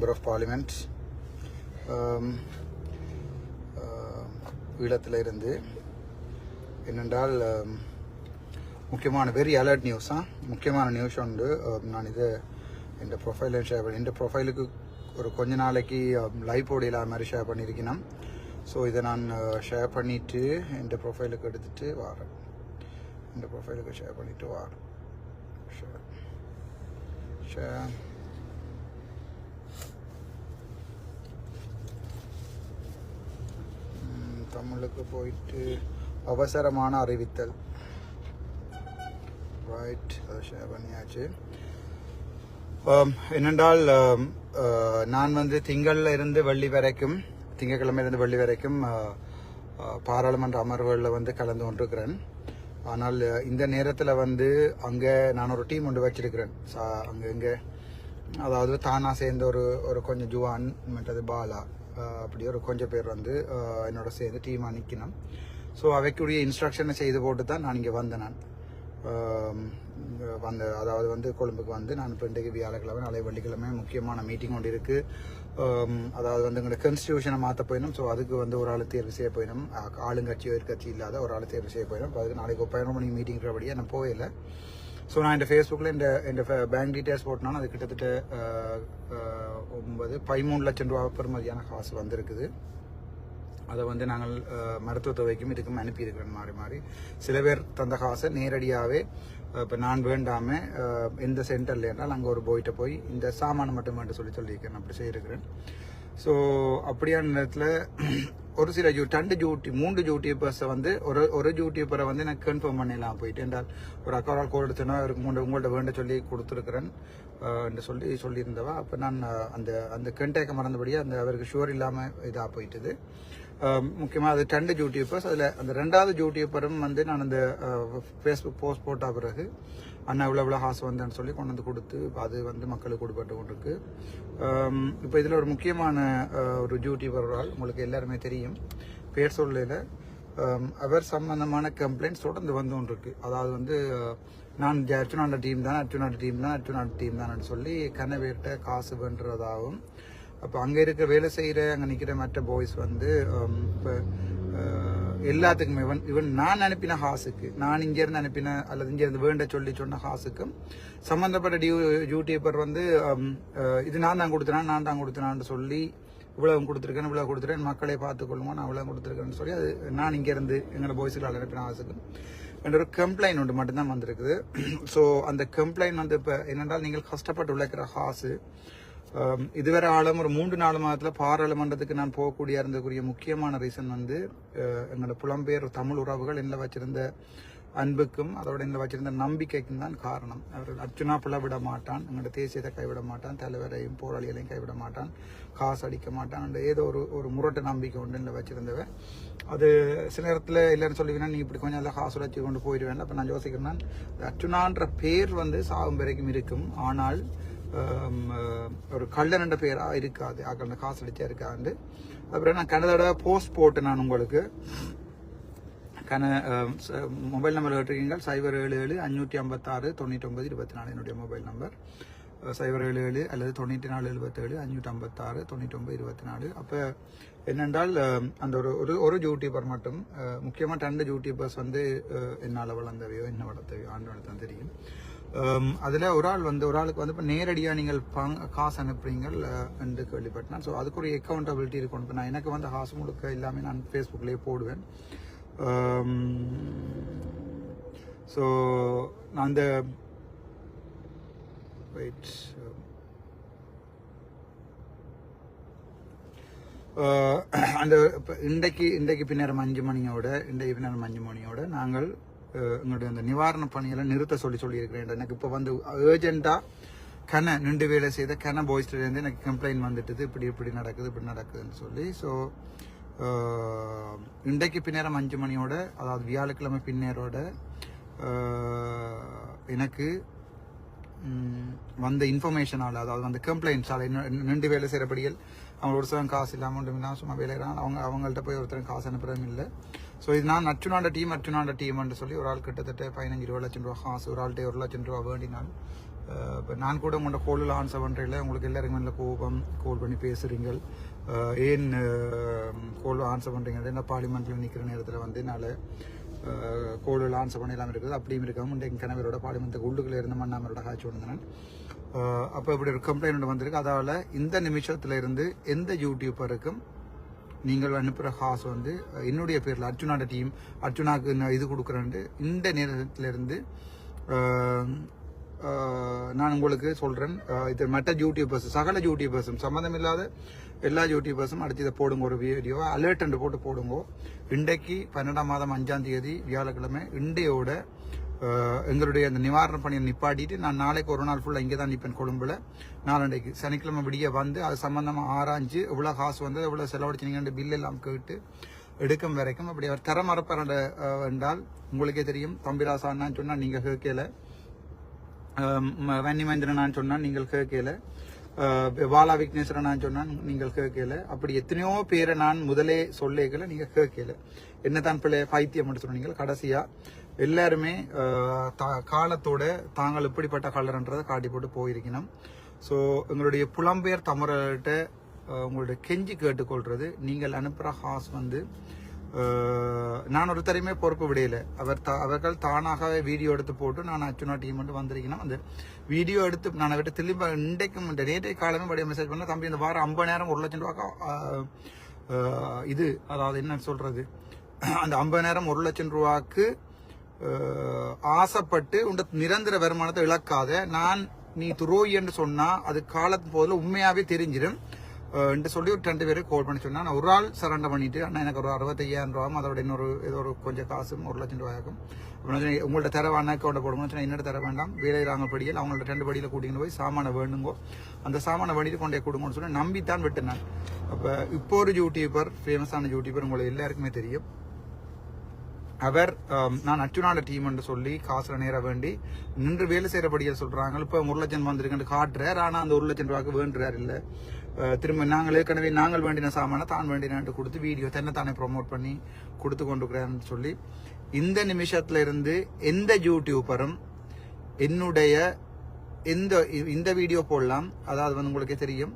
Member of parliament ஈழத்தில் இருந்து. என்னென்றால் முக்கியமான வெரி அலர்ட் நியூஸா முக்கியமான நியூஸ் உண்டு. நான் இது என் ப்ரொஃபைல ஷேர் பண்ணி என் ப்ரொஃபைலுக்கு ஒரு கொஞ்ச நாளைக்கு லைவ் போடியில் மாதிரி ஷேர் பண்ணியிருக்கணும். ஸோ இதை நான் ஷேர் பண்ணிவிட்டு இந்த ப்ரொஃபைலுக்கு எடுத்துகிட்டு வரேன். என் ப்ரொஃபைலுக்கு ஷேர் பண்ணிவிட்டு வரேன். ஷேர் ஷேர் ம், தமிழுக்கு போயிட்டு அவசரமான அறிவித்தல். ரைட் அதை ஷேர் பண்ணியாச்சு. Um, என்னென்றால் um, uh, நான் வந்து திங்கள்ல இருந்து வெள்ளி வரைக்கும் திங்கக்கிழமையிலிருந்து வெள்ளி வரைக்கும் uh, uh, பாராளுமன்ற அமர்வுகளில் வந்து கலந்து கொண்டிருக்கிறேன். ஆனால் இந்த நேரத்தில் வந்து அங்கே நான் ஒரு டீம் ஒன்று வச்சிருக்கிறேன். சா- அங்கே இங்கே. அதாவது தானாக சேர்ந்த ஒரு ஒரு கொஞ்சம் ஜுவான் மற்றது பாலா. அப்படி ஒரு கொஞ்சம் பேர் வந்து என்னோட சேர்ந்து டீமாக நிற்கணும் ஸோ அவைக்குரிய இன்ஸ்ட்ரக்ஷனை செய்து போட்டு தான் நான் இங்கே வந்தேன் நான். வந்த அதாவது வந்து கொழும்புக்கு வந்து நான் இப்போ இன்றைக்கு வியாழக்கிழமை நாளை வெள்ளிக்கிழமை முக்கியமான மீட்டிங் ஒன்று இருக்குது அதாவது வந்து எங்களோட கன்ஸ்டியூஷனை மாற்ற போயிடும் ஸோ அதுக்கு வந்து ஒரு ஆள் தேர்வு செய்ய போயிடும் ஆ- ஆளுங்கட்சியோ எதிர்கட்சி இல்லாத ஒரு ஆள் தேர்வு செய்ய போயிடும் அதுக்கு நாளைக்கு ஒரு பதினொரு மணி மீட்டிங் இருக்கிறபடியே நான் போயில ஸோ நான் இந்த ஃபேஸ்புக்கில் இந்த இந்த பேங்க் டீட்டெயில்ஸ் போட்டனால அது கிட்டத்தட்ட ஒன்பது பதிமூணு லட்சம் ரூபா பெறுமதியான காசு வந்திருக்குது. அதை வந்து நாங்கள் அஹ், மருத்துவ இதுக்கும் அனுப்பியிருக்கிறோம் மாறி மாறி. சில பேர் தந்த காசை நேரடியாகவே இப்போ நான் வேண்டாமல் எந்த சென்டர்ல அங்கே ஒரு போயிட்ட போய் இந்த சாமானை மட்டும் வேண்ட சொல்லி சொல்லியிருக்கேன். அப்படி செய்யிருக்கிறேன் ஸோ அப்படியான நேரத்தில் ஒரு சில ஜூ ரெண்டு ஜூட்டி மூன்று யூடியூபர்ஸை வந்து ஒரு ஒரு யூடியூபரை வந்து நான் கன்ஃபார்ம் பண்ணிடலாம் போயிட்டு. என்றால் ஒரு அக்கா கோல் எடுத்தோன்னா மூன்று மூணு உங்கள்கிட்ட வேண்ட சொல்லி கொடுத்துருக்குறேன். என்று சொல்லி சொல்லியிருந்தவா. அப்போ நான் அந்த அந்த கண்டேக்க மறந்தபடியே அந்த அவருக்கு ஷுவர் இல்லாமல் இதாக போயிட்டுது. முக்கியமாக அது ரெண்டு யூடியூபர்ஸ் அதில் அந்த ரெண்டாவது யூடியூபரும் வந்து நான் அந்த ஃபேஸ்புக் போஸ்ட் போட்ட பிறகு அண்ணா இவ்வளோ இவ்வளோ காசு வந்தேன்னு சொல்லி கொண்டு வந்து கொடுத்து அது வந்து மக்களுக்கு கொடுப்பட்டு கொண்டிருக்கு. இப்போ இதில் ஒரு முக்கியமான ஒரு டியூட்டி ஒரு உங்களுக்கு எல்லாருமே தெரியும். பேர் சொல்லல. அவர் சம்பந்தமான கம்ப்ளைண்ட்ஸ் தொடர்ந்து வந்து கொண்டிருக்கு. அதாவது வந்து நான் அர்ஜுனாண்ட டீம் தான் அர்ச்சுனாண்ட டீம் தான் அர்ச்சுனாண்ட டீம் தான்னு சொல்லி கனவேட்ட காசு பண்ணுறதாகவும் அப்போ அங்கே இருக்க வேலை செய்கிற அங்கே நிற்கிற மற்ற பாய்ஸ் வந்து இப்போ எல்லாத்துக்குமே. இவன் இவன் நான் அனுப்பின ஹாஸுக்கு நான் இங்கேருந்து அனுப்பின அல்லது இங்கேருந்து வேண்ட சொல்லி சொன்ன ஹாஸுக்கும் சம்மந்தப்பட்ட டியூ யூடியூபர் வந்து இது நான் தான் கொடுத்தேன் நான் தான் கொடுத்தேனான்னு சொல்லி இவ்வளவு கொடுத்துருக்கேன் இவ்வளவு கொடுத்துருக்கேன் மக்களை பார்த்துக்கொள்ளுங்க நான் இவ்வளவு கொடுத்துருக்கேன்னு சொல்லி அது நான் இங்கேருந்து எங்களோட பாய்ஸுக்கு அனுப்பின ஹாஸுக்கும். என்ற ஒரு கம்ப்ளைண்ட் ஒன்று மட்டும்தான் வந்திருக்குது. ஸோ அந்த கம்ப்ளைண்ட் வந்து இப்போ என்னென்றால் நீங்கள் கஷ்டப்பட்டு உழைக்கிற ஹாஸு இதுவரை ஆளும் ஒரு மூன்று நாலு மாதத்தில் பாராளுமன்றத்துக்கு நான் போகக்கூடிய இருந்தக்கூடிய முக்கியமான ரீசன் வந்து எங்களோட புலம்பெயர் தமிழ் உறவுகள் என்ன வச்சிருந்த அன்புக்கும் அதோட என்னில் வச்சிருந்த நம்பிக்கைக்கும் தான் காரணம். அவர் அர்ச்சுனா பிள்ளை விட மாட்டான் எங்களோட தேசியத்தை கைவிட மாட்டான் தலைவரையும் போராளிகளையும் கைவிட மாட்டான் காசு அடிக்க மாட்டான் அந்த ஏதோ ஒரு ஒரு முரட்டு நம்பிக்கை ஒன்று இல்லை வச்சிருந்தவன். அது சில நேரத்தில் இல்லைன்னு சொல்லுவீங்கன்னா நீ இப்படி கொஞ்சம் நல்லா காசு உழைச்சி கொண்டு போயிடுவேன் அப்போ நான் யோசிக்கிறேன் அர்ச்சுனான்ற பேர் வந்து சாகும் வரைக்கும் இருக்கும். ஆனால் ஒரு கள்ளன் பேராக இருக்காது. ஆக்கள் காசு அடிச்சா இருக்காது. அப்புறம் நான் கனதோட போஸ்ட் போட்டு நான் உங்களுக்கு. கன மொபைல் நம்பர் கேட்டிருக்கீங்க சைபர் ஏழு ஏழு அஞ்சூற்றி ஐம்பத்தாறு தொண்ணூற்றி ஒன்பது இருபத்தி நாலு என்னுடைய மொபைல் நம்பர் சைபர் ஏழு ஏழு அல்லது தொண்ணூற்றி நாலு எழுபத்தேழு அஞ்சூற்றி ஐம்பத்தாறு தொண்ணூற்றி ஒன்பது இருபத்தி நாலு. அப்போ என்னென்றால் அந்த ஒரு ஒரு ஒரு யூடியூபர் மட்டும் முக்கியமாக ரெண்டு யூடியூபர்ஸ் வந்து என்னால் வளர்ந்தவையோ என்ன வளர்த்தவையோ ஆண்டு தான் தெரியும். Um, அதில் ஒரு ஆள் வந்து ஒரு ஆளுக்கு வந்து இப்போ நேரடியாக நீங்கள் பங் காசு அனுப்புறீங்கள் என்று கேள்விப்பட்டேன். ஸோ அதுக்கு ஒரு அக்கௌண்டபிலிட்டி இருக்கணும். இப்போ நான் எனக்கு வந்து காசு முழுக்க எல்லாமே நான் ஃபேஸ்புக்லேயே போடுவேன். Um, ஸோ நான் அந்த வெயிட் uh, அந்த இன்றைக்கு இன்றைக்கு பின்னரம் அஞ்சு மணியோட இன்றைக்கு பின்னரம் அஞ்சு மணியோட நாங்கள் எங்களுடைய அந்த நிவாரண பணிகளை நிறுத்த சொல்லி சொல்லியிருக்கிறேன் எனக்கு இப்போ வந்து ஏர்ஜெண்டாக கன நின்று வேலை செய்த கன பாய்ஸ்லேருந்து எனக்கு கம்ப்ளைண்ட் வந்துட்டுது. இப்படி இப்படி நடக்குது இப்படி நடக்குதுன்னு சொல்லி. ஸோ இன்றைக்கு பின்னேரம் அஞ்சு மணியோட அதாவது வியாழக்கிழமை பின்னேரோட எனக்கு வந்த இன்ஃபர்மேஷனால் அதாவது அந்த கம்ப்ளைண்ட்ஸால் நின்று வேலை செய்கிறபடிகள் அவங்க ஒரு சிலம் காசு இல்லாமல் ஒன்றும் இல்லாமல் சும்மா வேலை அவங்க அவங்கள்ட்ட போய் ஒருத்தரும் காசு அனுப்புறதும் இல்லை. ஸோ இது நான் அச்சுனாண்ட டீம் அச்சுனாண்ட டீம்னு சொல்லி ஒரு ஆள் கிட்டத்தட்ட பதினஞ்சு இருபது லட்சம் ரூபா காசு ஒரு ஆள்கிட்ட ஒரு லட்சம் ரூபா வேண்டினால் இப்போ நான் கூட உங்களோட கோலில் ஆன்சர் பண்ணுறீங்கள உங்களுக்கு எல்லாருக்கும் நல்ல கோபம் கோல் பண்ணி பேசுகிறீங்க ஏன் கோல் ஆன்சர் பண்ணுறீங்க என்ன பார்லிமெண்ட்டில் நிற்கிற நேரத்தில் வந்து நான் கோலில் ஆன்சர் பண்ண இல்லாமல் இருக்குது அப்படியும் இருக்காம எங்கள் கணவரோட பார்லிமெண்ட்டுக்கு உள்ளுக்குள்ளே இருந்த மண்ணாமரோட காட்சி வந்தேன் அப்போ இப்படி ஒரு கம்ப்ளைண்ட் வந்திருக்கு. அதால் இந்த நிமிஷத்தில் இருந்து எந்த யூடியூபருக்கும் நீங்கள் அனுப்புகிற காசு வந்து என்னுடைய பேரில் அர்ஜுனாட டீம் அர்ஜுனாக்கு நான் இது கொடுக்குறேன்ட்டு இந்த நேரத்திலிருந்து நான் உங்களுக்கு சொல்கிறேன் இது மற்ற யூடியூபர்ஸ் சகல யூடியூபர்ஸும் சம்மந்தம் இல்லாத எல்லா யூடியூபர்ஸும் அடுத்து இதை போடுங்க ஒரு வீடியோவை அலர்ட் அண்டு போட்டு போடுங்க. இன்றைக்கு பன்னெண்டாம் மாதம் அஞ்சாம் தேதி வியாழக்கிழமை இண்டையோட எங்களுடைய அந்த நிவாரண பணியை நிப்பாட்டிட்டு நான் நாளைக்கு ஒரு நாள் ஃபுல்லாக இங்கே தான் நிற்பேன் கொழும்புல. நாளண்டைக்கு சனிக்கிழமை விடிய வந்து அது சம்மந்தமாக ஆராய்ஞ்சு எவ்வளோ காசு வந்து எவ்வளோ செலவழிச்சினீங்கன்னு பில் எல்லாம் கேட்டு எடுக்கும் வரைக்கும் அப்படி அவர் தர என்றால் உங்களுக்கே தெரியும். தம்பிராசான்னு சொன்னால் நீங்கள் கேட்கல. வன்னிமேந்திரனான்னு சொன்னால் நீங்கள் கேட்கல. பாலா விக்னேஸ்வரனான்னு சொன்னால் நீங்கள் கேட்கல. அப்படி எத்தனையோ பேரை நான் முதலே சொல்லேக்கல நீங்கள் கேட்கல. என்னதான் பிள்ளை பைத்தியம் மட்டும் சொன்னீங்க கடைசியாக எல்லாருமே தா- காலத்தோட தாங்கள் எப்படிப்பட்ட கலர்ன்றதை காட்டி போட்டு போயிருக்கணும். ஸோ எங்களுடைய புலம்பெயர் தமிழர்கிட்ட உங்களுடைய கெஞ்சி கேட்டுக்கொள்றது நீங்கள் அனுப்புகிற ஹாஸ் வந்து நான் ஒருத்தரையுமே பொறுப்பு விடையில அவர் த அவர்கள் தானாகவே வீடியோ எடுத்து போட்டு நான் அச்சுனா டீம் மட்டும் வந்திருக்கேன் அந்த வீடியோ எடுத்து நான் அவர்கிட்ட திரும்ப இன்றைக்கும் இந்த நேற்றைய காலமே படிய மெசேஜ் பண்ண தம்பி இந்த வாரம் ஐம்பது நேரம் ஒரு லட்சம் ரூபாய்க்கு இது அதாவது என்ன சொல்றது? அந்த ஐம்பது நேரம் ஒரு லட்சம் ரூபாய்க்கு ஆசைப்பட்டு உண்ட நிரந்தர வருமானத்தை இழக்காத நான் நீ துரோகி என்று சொன்னா அது காலத்து போதில் உண்மையாவே தெரிஞ்சிடும். என்று சொல்லி ஒரு ரெண்டு பேரும் கால் பண்ணி சொன்னா. நான் ஒரு ஆள் சரண்டை பண்ணிட்டு அண்ணா எனக்கு ஒரு அறுபத்தையாயிரம் ரூபாயும் அதோட இன்னொரு ஏதோ ஒரு கொஞ்சம் காசும் ஒரு லட்சம் ரூபாயாகும் அப்புறம் உங்கள்ட்ட தர வேணா அக்கௌண்ட்டை போடுங்க சொன்னா என்னோட தர வேண்டாம் வேலை படியில் அவங்கள்ட்ட ரெண்டு படியில் கூட்டிகிட்டு போய் சாமானை வேணுங்கோ. அந்த சாமானை வேண்டிட்டு கொண்டே கொடுங்கன்னு சொல்லி நம்பித்தான் விட்டேன் அப்போ இப்போ ஒரு யூடியூபர் ஃபேமஸான யூடியூபர் உங்களுக்கு எல்லாருக்குமே தெரியும். அவர் நான் அச்சுனாட டீம் என்று சொல்லி காசுல நேர வேண்டி நின்று வேலை செய்யறபடியா சொல்றாங்க. இப்ப ஒரு லட்சம் வந்திருக்குன்னு காட்டுறார். ஆனா அந்த ஒரு லட்சம் ரூபாய்க்கு வேண்டுறார் இல்ல. திரும்ப நாங்கள் ஏற்கனவே நாங்கள் வேண்டின சாமான தான் வேண்டினான்ட்டு கொடுத்து வீடியோ தன்னை தானே ப்ரொமோட் பண்ணி கொடுத்து கொண்டுக்கிறேன்னு சொல்லி இந்த நிமிஷத்துல இருந்து எந்த யூடியூபரும் என்னுடைய எந்த இந்த வீடியோ போடலாம். அதாவது வந்து உங்களுக்கே தெரியும்.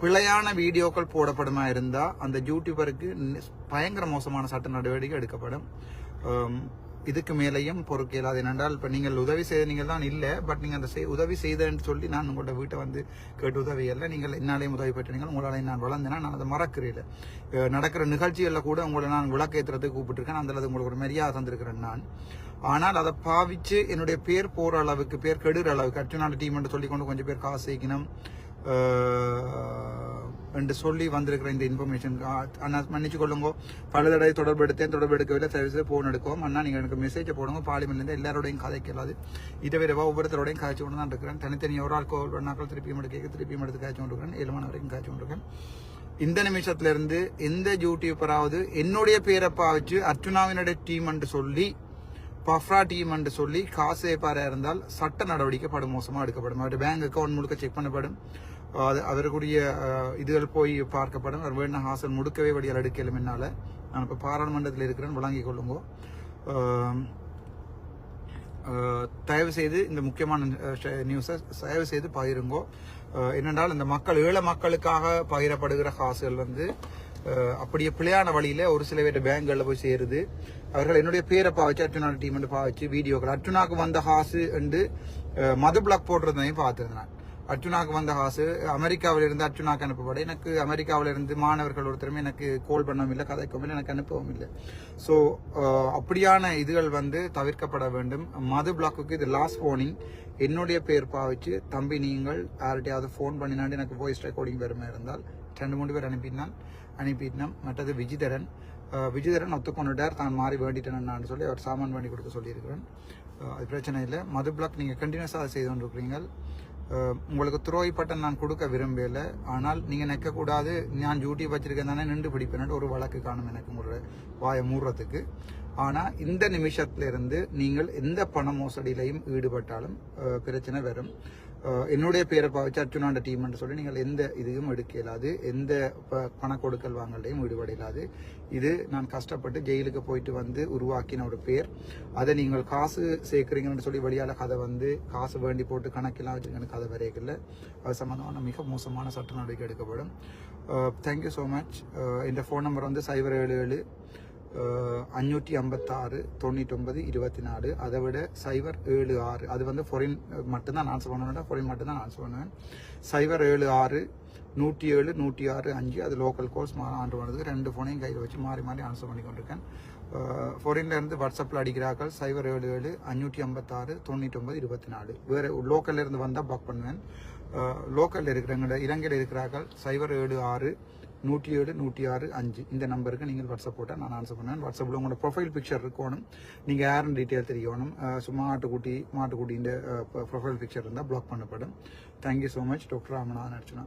பிழையான வீடியோக்கள் போடப்படுமா இருந்தால் அந்த யூடியூபருக்கு பயங்கர மோசமான சட்ட நடவடிக்கை எடுக்கப்படும். இதுக்கு மேலேயும் பொறுக்க இயலாது ஏனென்றால் இப்போ நீங்கள் உதவி செய்த நீங்கள் தான் இல்லை பட் நீங்கள் அந்த செய்- உதவி செய்தேன்னு சொல்லி நான் உங்களோட வீட்டை வந்து கேட்டு உதவி இல்லை. நீங்கள் என்னாலையும் உதவி பெற்றீங்க உங்களாலையும் நான் வளர்ந்தேன்னா நான் அதை மறக்கிறேன். நடக்கிற நிகழ்ச்சிகளில் கூட உங்களை நான் விளக்கேற்றுறதுக்கு கூப்பிட்டுருக்கேன். அந்த அளவுக்கு உங்களுக்கு ஒரு மரியாதை தந்திருக்கிறேன் நான். ஆனால் அதை பாவிச்சு என்னுடைய பேர் போகிற அளவுக்கு பேர் கெடுற அளவுக்கு அர்ஜுனாட டீம் என்று சொல்லி கொண்டு கொஞ்சம் பேர் காசு சேர்க்கணும். என்று சொல்லி வந்திருக்கிற இந்த இன்ஃபர்மேஷன் அண்ணா மன்னிச்சு கொள்ளுங்க பல தடவை தொடர்பு எடுத்தேன் தொடர்பு எடுக்கவில்லை சர்வீஸில் ஃபோன் எடுக்கவும் அண்ணா நீங்கள் எனக்கு மெசேஜை போடுங்க பார்லிமெண்ட்லேருந்து எல்லாரோடையும் கதைக்கலாது இதை விட ஒவ்வொருத்தரோடையும் காய்ச்சி கொண்டு தான் இருக்கிறேன் தனித்தனி ஒரு ஆள் கோல் பண்ணாக்கள் திருப்பியும் எடுக்க திருப்பியும் எடுத்து காய்ச்சி கொண்டு இருக்கிறேன் ஏழு மணி வரைக்கும் காய்ச்சி கொண்டிருக்கேன் இந்த நிமிஷத்துல இருந்து எந்த யூடியூப்பராவது என்னுடைய பேரை பாவிச்சு அர்ஜுனாவினுடைய டீம் என்று சொல்லி பஃப்ரா டீம் என்று சொல்லி காசு ஏப்பாரா இருந்தால் சட்ட நடவடிக்கை படும் மோசமாக எடுக்கப்படும் அவருடைய பேங்க் அக்கவுண்ட் முழுக்க செக் பண்ணப்படும் அது அவருக்குரிய இதுகள் போய் பார்க்கப்படும். அவர் வேணா ஹாசன் முடுக்கவே வடியால் எடுக்கலும் என்னால் நான் இப்போ பாராளுமன்றத்தில் இருக்கிறேன் வழங்கிக் கொள்ளுங்கோ. தயவு செய்து இந்த முக்கியமான நியூஸை தயவு செய்து பகிருங்கோ. என்னென்றால் இந்த மக்கள் ஏழை மக்களுக்காக பகிரப்படுகிற காசுகள் வந்து அப்படியே பிழையான வழியில் ஒரு சில பேர் பேங்க்களில் போய் சேருது. அவர்கள் என்னுடைய பேரை பாவச்சு அர்ஜுனா டீம் பாவச்சு வீடியோக்கள். அர்ஜுனாவுக்கு வந்த காசு என்று மது பிளாக் போட்டிருந்ததையும் பார்த்துருந்தேன். அர்ஜுனாக்கு வந்த காசு அமெரிக்காவில் இருந்து அர்ஜுனாக்கு அனுப்பப்பட. எனக்கு அமெரிக்காவில் இருந்து மாணவர்கள் ஒருத்தருமே எனக்கு கோல் பண்ணவும் இல்லை கதைக்கவும் இல்லை எனக்கு அனுப்பவும் இல்லை. ஸோ அப்படியான இதுகள் வந்து தவிர்க்கப்பட வேண்டும். மது பிளாக்குக்கு இது லாஸ்ட் ஃபோனிங் என்னுடைய பேர் பாவிச்சு தம்பி நீங்கள் யார்கிட்டயாவது ஃபோன் பண்ணினாண்டு எனக்கு வாய்ஸ் ரெக்கார்டிங் பெருமை இருந்தால் ரெண்டு மூணு பேர் அனுப்பினான் அனுப்பிட்டோம் மற்றது விஜிதரன். அஹ், விஜிதரன் ஒத்துக்கொண்டுட்டார் தான் மாறி வேண்டிட்டேன்னு சொல்லி அவர் சாமான் பண்ணி கொடுக்க சொல்லியிருக்கிறேன். அது பிரச்சனை இல்லை. மது பிளாக் நீங்கள் கண்டினியூஸாக செய்து கொண்டிருக்கிறீங்க உங்களுக்கு துரோகி பட்டம் நான் கொடுக்க விரும்பல. ஆனால் நீங்க நிற்கக்கூடாது. நான் டியூட்டி வச்சிருக்கேன் தானே நின்று பிடிப்பேன் ஒரு வழக்கு காணும் எனக்கு உங்களோட வாயை மூடுறதுக்கு. ஆனால் இந்த நிமிஷத்துல இருந்து நீங்கள் எந்த பண மோசடியிலையும் ஈடுபட்டாலும் பிரச்சனை வரும். என்னுடைய பேரை பாவிச்சு அர்ஜுனாண்ட டீம்னு சொல்லி நீங்கள் எந்த இதையும் எடுக்க இயலாது. எந்த ப- பண கொடுக்கல் வாங்கலையும் ஈடுபட இயலாது. இது நான் கஷ்டப்பட்டு ஜெயிலுக்கு போயிட்டு வந்து உருவாக்கின ஒரு பேர். அதை நீங்கள் காசு சேர்க்குறீங்கன்னு சொல்லி வெளியால கதை வந்து காசு வேண்டி போட்டு கணக்கெல்லாம் வச்சுருக்கேன் கதை வரைக்கல அது சம்மந்தமான மிக மோசமான சட்ட நடவடிக்கை எடுக்கப்படும். தேங்க்யூ ஸோ மச் இந்த ஃபோன் நம்பர் வந்து சைபர் ஏழு ஏழு அஞ்சூற்றி ஐம்பத்தாறு தொண்ணூற்றொம்பது இருபத்தி நாலு அதை விட சைபர் ஏழு ஆறு. அது வந்து ஃபொரின் மட்டும்தான் ஆன்சர் பண்ணுவேன் ஃபொரின் மட்டும்தான் ஆன்சர் பண்ணுவேன். சைபர் ஏழு ஆறு நூற்றி ஏழு நூற்றி ஆறு அஞ்சு அது லோக்கல் கோர்ஸ் ஆண்டு வந்தது. ரெண்டு ஃபோனையும் கையில் வச்சு மாறி மாறி ஆன்சர் பண்ணி கொண்டிருக்கேன் ஃபொரின்லேருந்து வாட்ஸ்அப்பில் அடிக்கிறார்கள் சைபர் ஏழு ஏழு அஞ்சூற்றி ஐம்பத்தாறு தொண்ணூற்றொம்பது இருபத்தி நாலு. வேறு லோக்கல்லேருந்து வந்தால் பாக் பண்ணுவேன். லோக்கலில் இருக்கிறவங்க இலங்கையில் இருக்கிறார்கள் சைபர் ஏழு ஆறு நூற்றி ஏழு நூற்றி ஆறு அஞ்சு. இந்த நம்பருக்கு நீங்கள் வாட்ஸ்அப் போட்டால் நான் ஆன்சர் பண்ணுவேன். வாட்ஸ்அப்பில் உங்களோட ப்ரொஃபைல் பிக்சர் இருக்கணும். நீங்கள் யாருன்னு டீட்டெயில் தெரியணும். சும்மா ஆட்டுக்குட்டி மாட்டுக்குட்டின்ற ப்ரொஃபைல் பிக்சர் இருந்தால் பிளாக் பண்ணப்படும். Thank you so much doctor Ramanathan Archana.